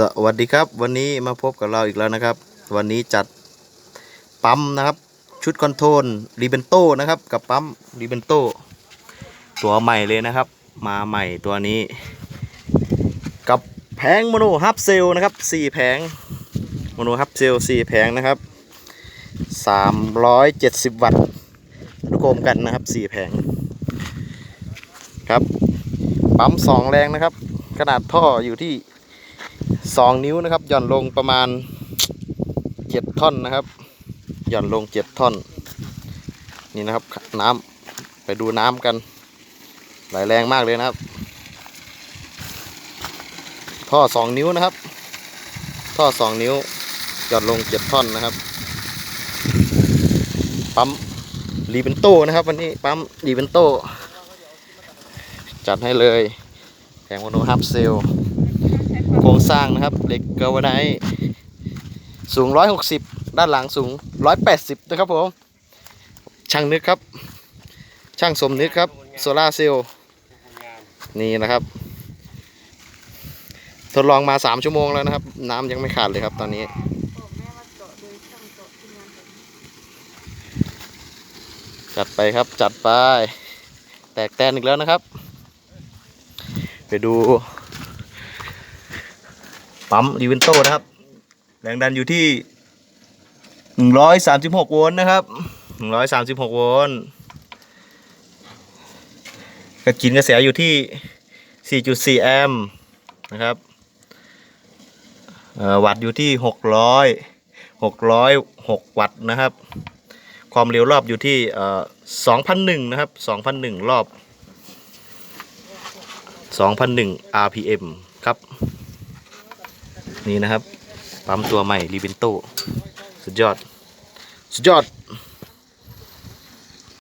สวัสดีครับ วันนี้มาพบกับเราอีกแล้วนะครับ วันนี้จัดปั๊มนะครับ ชุดคอนโทรลรีเบนโตนะครับ กับปั๊มรีเบนโตตัวใหม่เลยนะครับ มาใหม่ตัวนี้ กับแผงโมโนฮับเซลนะครับสี่แผงโมโนฮับเซลสี่แผงนะครับสามร้อยเจ็ดสิบวัตต์อนุโคมกันนะครับสี่แผงครับปั๊มสองแรงนะครับ ขนาดท่ออยู่ที่ สองนิ้วนะครับ หย่อนลงประมาณเจ็ดท่อนนะครับ หย่อนลงเจ็ดท่อน นี่นะครับน้ำไปดูน้ำกันไหลแรงมากเลยนะครับ ท่อสองนิ้วนะครับ ท่อสองนิ้ว หย่อนลงเจ็ดท่อนนะครับปั๊มรีเบนโตนะครับ วันนี้ปั๊มรีเบนโต จัดให้เลยแผงโมโนฮับเซล สร้างนะครับ เหล็กเกลวไนท์สูง 160 ด้านหลังสูง 180 นะครับผม ช่างนึกครับ ช่างสมนึกครับ โซลาเซลล์ นี่นะครับ ทดลองมา 3 ชั่วโมงแล้วนะครับ น้ำยังไม่ขาดเลยครับตอนนี้จัดไปครับจัดไป แตกแตนอีกแล้วนะครับ ไปดู ปั๊มรีเวนโตนะครับ แรงดันอยู่ที่136โวลต์นะครับ136โวลต์กระจินกระแสอยู่ที่4.4แอมป์นะครับวัตต์อยู่ที่600 606วัตต์นะครับ ความเร็วรอบอยู่ที่เอ่อ2,001นะครับ2,001รอบ2,001 RPM ครับ นี่นะครับ ปั๊มตัวใหม่รีเบนโตสุดยอด สุดยอด